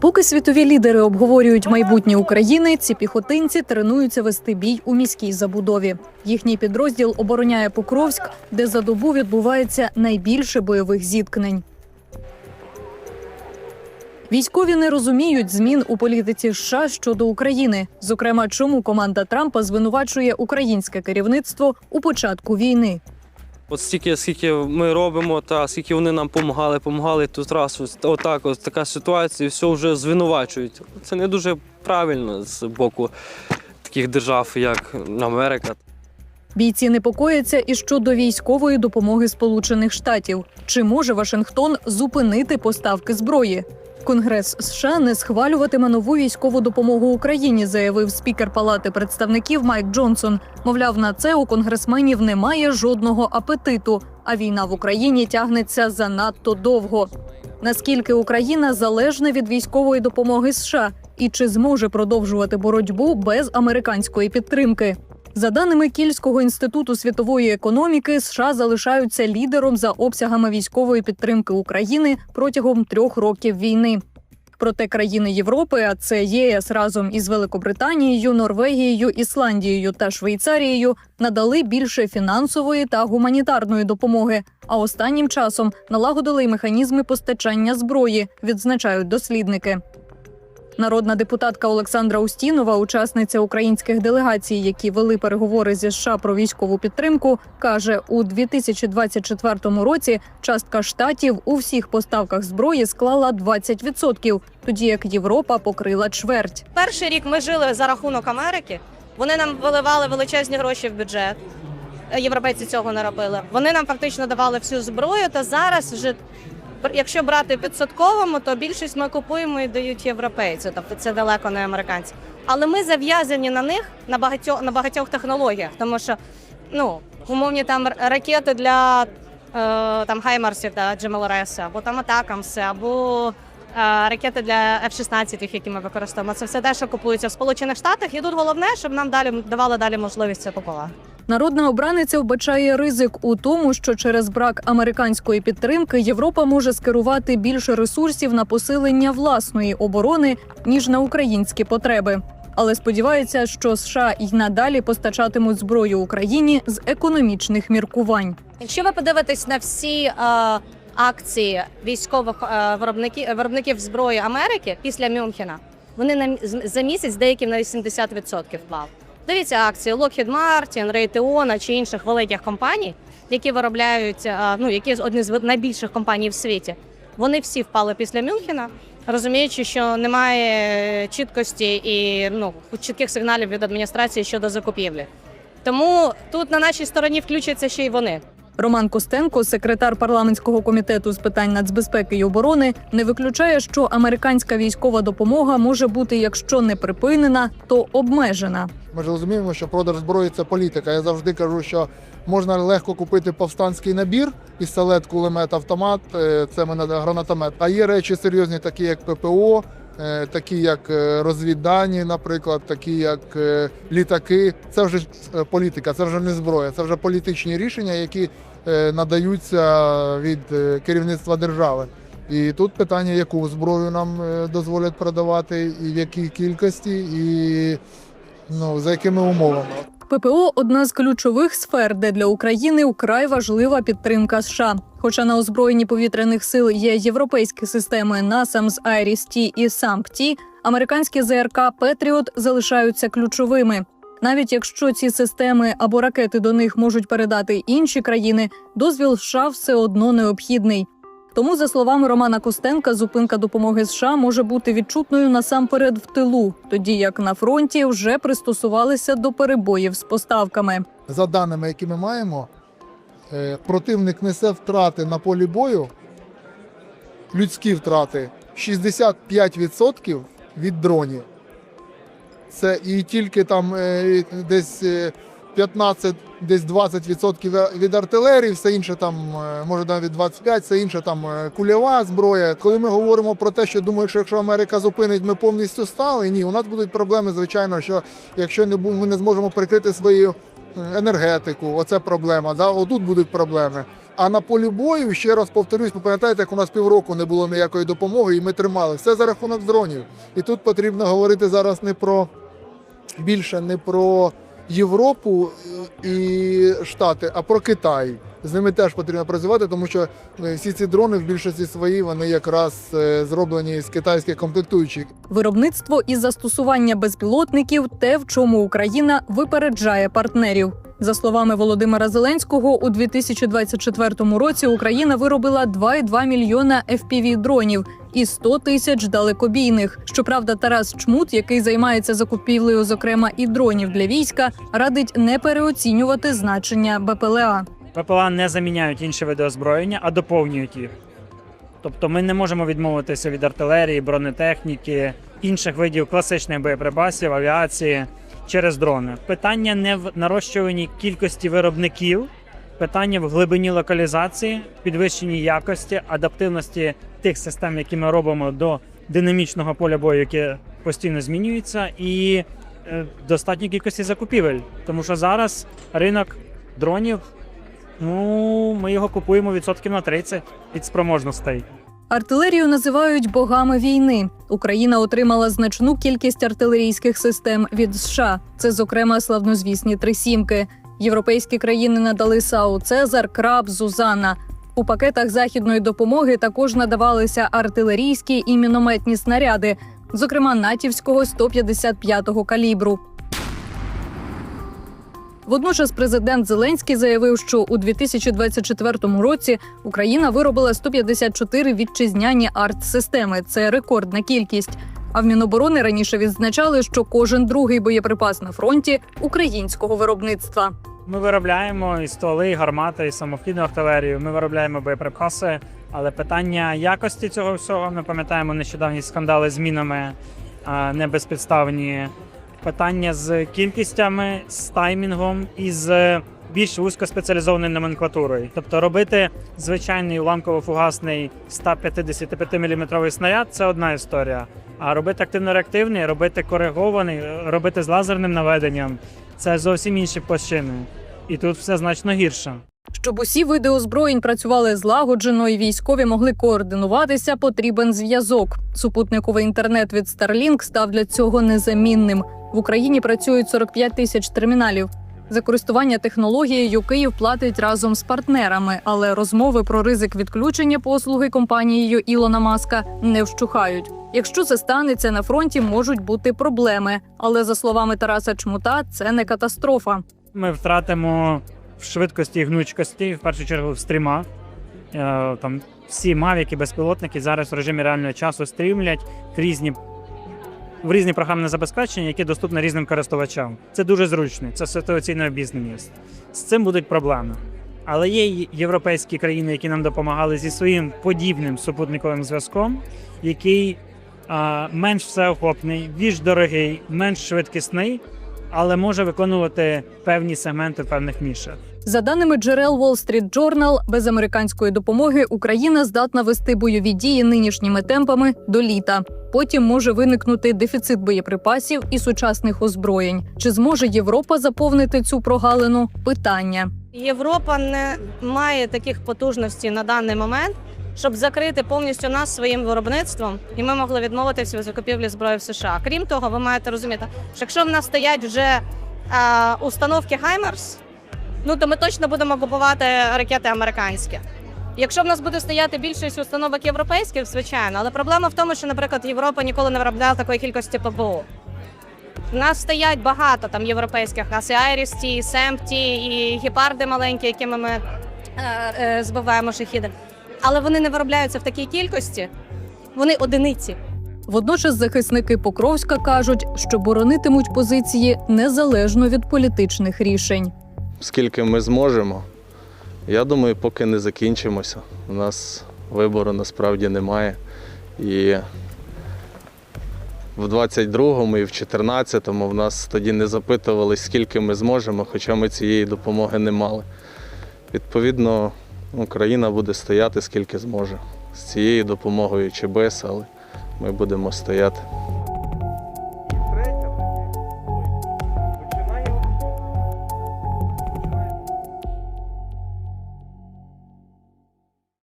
Поки світові лідери обговорюють майбутнє України, ці піхотинці тренуються вести бій у міській забудові. Їхній підрозділ обороняє Покровськ, де за добу відбувається найбільше бойових зіткнень. Військові не розуміють змін у політиці США щодо України. Зокрема, чому команда Трампа звинувачує українське керівництво у початку війни. От стільки, скільки ми робимо, та скільки вони нам допомагали, допомагали, тут раз ось отак, ось така ситуація, і все вже звинувачують. Це не дуже правильно з боку таких держав, як Америка. Бійці непокояться і щодо військової допомоги Сполучених Штатів. Чи може Вашингтон зупинити поставки зброї? Конгрес США не схвалюватиме нову військову допомогу Україні, заявив спікер Палати представників Майк Джонсон. Мовляв, на це у конгресменів немає жодного апетиту, а війна в Україні тягнеться занадто довго. Наскільки Україна залежна від військової допомоги США, і чи зможе продовжувати боротьбу без американської підтримки? За даними Кільського інституту світової економіки, США залишаються лідером за обсягами військової підтримки України протягом трьох років війни. Проте країни Європи, а це ЄС разом із Великобританією, Норвегією, Ісландією та Швейцарією, надали більше фінансової та гуманітарної допомоги. А останнім часом налагодили й механізми постачання зброї, відзначають дослідники. Народна депутатка Олександра Устінова, учасниця українських делегацій, які вели переговори зі США про військову підтримку, каже, у 2024 році частка штатів у всіх поставках зброї склала 20%, тоді як Європа покрила чверть. Перший рік ми жили за рахунок Америки. Вони нам виливали величезні гроші в бюджет. Європейці цього не робили. Вони нам фактично давали всю зброю. Та зараз вже, якщо брати в відсотковому, то більшість ми купуємо і дають європейці. Тобто це далеко не американці. Але ми зав'язані на них на багатьох на багатьох технологіях, тому що ну умовні там ракети для е, там Хаймарсів та GMLRS, або там Атакамси, або е, ракети для F-16, які ми використовуємо. Це все те, що купується в Сполучених Штатах. І тут головне, щоб нам далі давали далі можливість це купувати. Народна обраниця вбачає ризик у тому, що через брак американської підтримки Європа може скерувати більше ресурсів на посилення власної оборони ніж на українські потреби. Але сподівається, що США й надалі постачатимуть зброю Україні з економічних міркувань. Якщо ви подивитесь на всі е, акції військових е, виробників, виробників зброї Америки після Мюнхена, вони на за місяць деякі на 80% впав. Дивіться акції Lockheed Martin, Raytheon чи інших великих компаній, які виробляють, е, ну які одні з найбільших компаній в світі. Вони всі впали після Мюнхена, розуміючи, що немає чіткості і ну чітких сигналів від адміністрації щодо закупівлі. Тому тут на нашій стороні включаться ще й вони. Роман Костенко, секретар парламентського комітету з питань нацбезпеки й оборони, не виключає, що американська військова допомога може бути, якщо не припинена, то обмежена. Ми ж розуміємо, що продаж зброї це політика. Я завжди кажу, що можна легко купити повстанський набір, пістолет, кулемет, автомат, е, це мене гранатомет. А є речі серйозні, такі як ППО, такі як е, розвіддані, наприклад, такі як е, літаки. Це вже е, політика, це вже не зброя, це вже політичні рішення, які е, надаються від е, керівництва держави. І тут питання, яку зброю нам е, дозволять продавати, і в якій кількості, і Ну, за якими умовами? ППО одна з ключових сфер, де для України вкрай важлива підтримка США. Хоча на озброєнні повітряних сил є європейські системи NASAMS, IRIS-T і SAMP-T, американські ЗРК Петріот залишаються ключовими. Навіть якщо ці системи або ракети до них можуть передати інші країни, дозвіл США все одно необхідний. Тому, за словами Романа Костенка, зупинка допомоги США може бути відчутною насамперед в тилу, тоді як на фронті вже пристосувалися до перебоїв з поставками. За даними, які ми маємо, е, противник несе втрати на полі бою, людські втрати 65% від дронів. Це і тільки там е, десь е, 15, десь 20% від артилерії, все інше там, е, може навіть 25, все інше там е, кульова зброя. Коли ми говоримо про те, що думаю, що якщо Америка зупинить, ми повністю стали, ні, у нас будуть проблеми, звичайно, що якщо не ми не зможемо перекрити свою енергетику, оце проблема. Да? Отут будуть проблеми. А на полі бою, ще раз повторюсь, ви пам'ятаєте, як у нас півроку не було ніякої допомоги, і ми тримали все за рахунок дронів. І тут потрібно говорити зараз не про більше не про Європу е, і Штати, а про Китай. З ними теж потрібно працювати, тому що е, всі ці дрони в більшості своїй вони якраз е, зроблені з китайських комплектуючих. Виробництво і застосування безпілотників те, в чому Україна випереджає партнерів. За словами Володимира Зеленського, у 2024 році Україна виробила 2,2 мільйона fpv дронів і 100 тисяч далекобійних. Щоправда, Тарас Чмут, який займається закупівлею, зокрема і дронів для війська, радить не переоцінювати значення БПЛА. ППЛА не заміняють інші види озброєння, а доповнюють їх. Тобто ми не можемо відмовитися від артилерії, бронетехніки, інших видів класичних боєприпасів, авіації через дрони. Питання не в нарощуванні кількості виробників, питання в глибині локалізації, підвищенні якості, адаптивності тих систем, які ми робимо до динамічного поля бою, яке постійно змінюється, і е, достатньої кількості закупівель. Тому що зараз ринок дронів Ну, ми його купуємо відсотків на 30 від спроможностей. Артилерію називають богами війни. Україна отримала значну кількість артилерійських систем від США. Це, зокрема, славнозвісні трисімки. Європейські країни надали САУ Цезар, Краб, Зузана. У пакетах західної допомоги також надавалися артилерійські і мінометні снаряди, зокрема натівського 155-го калібру. Водночас президент Зеленський заявив, що у 2024 році Україна виробила 154 вітчизняні арт-системи. Це рекордна кількість. А в Міноборони раніше відзначали, що кожен другий боєприпас на фронті українського виробництва. Ми виробляємо і стволи, і гармати, і самохідну артилерію. Ми виробляємо боєприпаси. Але питання якості цього всього ми пам'ятаємо нещодавні скандали з мінами а, не безпідставні. Питання з кількістями, з таймінгом і з більш вузькоспеціалізованою номенклатурою. Тобто робити звичайний уламково-фугасний 155 мм снаряд це одна історія. А робити активно-реактивний, робити коригований, робити з лазерним наведенням це зовсім інші площини. І тут все значно гірше. Щоб усі види озброєнь працювали злагоджено і військові могли координуватися, потрібен зв'язок. Супутниковий інтернет від Starlink став для цього незамінним. В Україні працюють 45 тисяч терміналів. За користування технологією Київ платить разом з партнерами, але розмови про ризик відключення послуги компанією Ілона Маска не вщухають. Якщо це станеться на фронті, можуть бути проблеми. Але за словами Тараса Чмута, це не катастрофа. Ми втратимо в швидкості і гнучкості, в першу чергу в стрімах. Е, Там всі мавіки, безпілотники зараз в режимі реального часу стрімлять різні, в різні програмне забезпечення, які доступні різним користувачам. Це дуже зручно, це ситуаційна обізнаність. З цим будуть проблеми. Але є європейські країни, які нам допомагали зі своїм подібним супутниковим зв'язком, який а, менш всеохопний, більш дорогий, менш швидкісний, але може виконувати певні сегменти в певних нішах. За даними джерел Wall Street Journal, без американської допомоги Україна здатна вести бойові дії нинішніми темпами до літа. Потім може виникнути дефіцит боєприпасів і сучасних озброєнь. Чи зможе Європа заповнити цю прогалину? Питання. Європа не має таких потужностей на даний момент, щоб закрити повністю нас своїм виробництвом, і ми могли відмовитися від закупівлі зброї в США. Крім того, ви маєте розуміти, що якщо в нас стоять вже е, установки Хаймерс, ну то ми точно будемо купувати ракети американські. Якщо в нас буде стояти більшість установок європейських, звичайно, але проблема в тому, що, наприклад, Європа ніколи не виробляла такої кількості ППО. У нас стоять багато там європейських нас і Айрісті, і Семпті, і гепарди маленькі, якими ми е, е, збиваємо шахіди. Але вони не виробляються в такій кількості. Вони одиниці. Водночас захисники Покровська кажуть, що боронитимуть позиції незалежно від політичних рішень. Скільки ми зможемо. Я думаю, поки не закінчимося. У нас вибору насправді немає. І в 22-му і в 14-му в нас тоді не запитували, скільки ми зможемо, хоча ми цієї допомоги не мали. Відповідно, Україна буде стояти скільки зможе. З цією допомогою чи без, але ми будемо стояти.